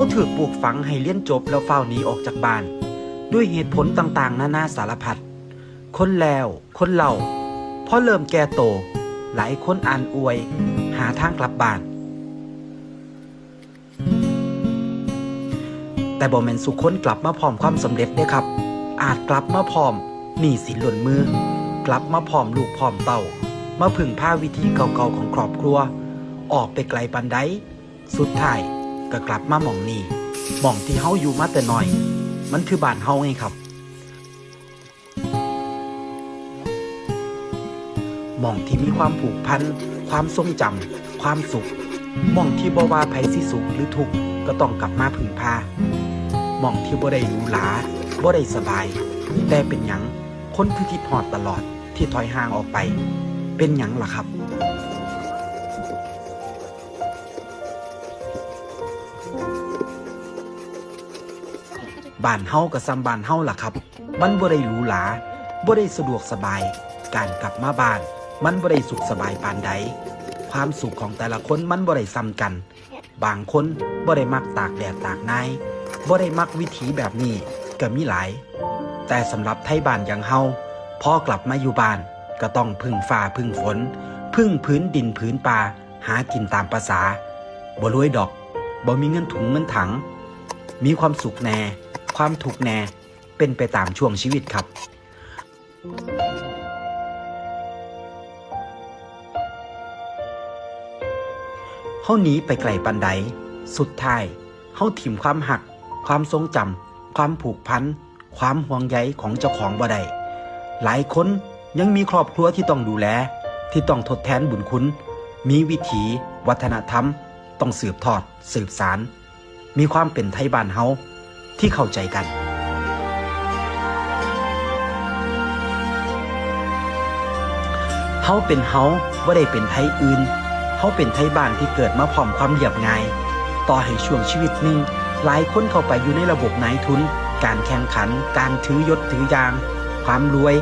เขาถือปลูกฝังให้เรียนจบแล้วเฝ้าหนีออกจากบ้าน ด้วยเหตุผลต่างๆ นานาสารพัดคนแล้ว คนเล่าพอเริ่มแก่โต หลายคนอ่านอวย หาทางกลับบ้าน แต่บ่แม่นสุคนกลับมาพร้อมความสำเร็จด้วยครับ อาจกลับมาพร้อมหนี้สินหล่นมือ กลับมาพร้อมลูกพร้อมเต้ามาพึ่งพาวิธีเก่าๆของครอบครัว ออกไปไกลปันไดสุดท้าย ก็กลับมาหม่องนี้หม่องที่เฮาอยู่มาแต่น้อย มันคือบ้านเฮาไงครับหม่องที่มีความผูกพัน ความทรงจำความสุขหม่องที่บ่ว่าไผสิสุขหรือทุกข์ก็ต้องกลับมาพึ่งพาหม่องที่บ่ได้หรูหราบ่ได้สบาย แต่เป็นหยังคนคือคิดหอดตลอดที่ถอยห่างออกไป เป็นหยังล่ะครับ บ้านเฮากับซ้ำบ้านเฮาล่ะครับ มันบ่ได้หรูหราบ่ได้สะดวกสบาย การกลับมาบ้าน มันบ่ได้สุขสบายปานใด ความสุขของแต่ละคนมันบ่ได้ซ้ำกัน บางคนบ่ได้มักตากแดดตากนายบ่ได้มักวิถีแบบนี้ก็มีหลาย แต่สำหรับไทยบ้านอย่างเฮาพอกลับมาอยู่บ้านก็ต้องพึ่งฟ้าพึ่งฝน พึ่งพื้นดินพื้นป่าหากินตามประษาบ่รวยดอกบ่มีเงินถุงเงินถัง มีความสุขแน่ ความทุกแน่เป็นไปตามช่วงชีวิตครับ เฮาหนีไปไกลปันใด สุดท้าย เฮาถิ่มความหัก ความทรงจำ ความผูกพัน ความห่วงใยของเจ้าของบ่ได้หลายคนยังมีครอบครัวที่ต้องดูแล ที่ต้องทดแทนบุญคุณ มีวิถี วัฒนธรรม ต้องสืบทอด สืบสาร มีความเป็นไทยบ้านเฮา ที่เข้าใจกัน เฮาเป็นเฮาว่าได้เป็นไทยอื่น เฮาเป็นไทยบ้านที่เกิดมาพร้อมความเรียบง่าย ต่อให้ช่วงชีวิตหนึ่งหลายคนเข้าไปอยู่ในระบบนายทุน การแข่งขัน การถือยศถือยาง ความรวย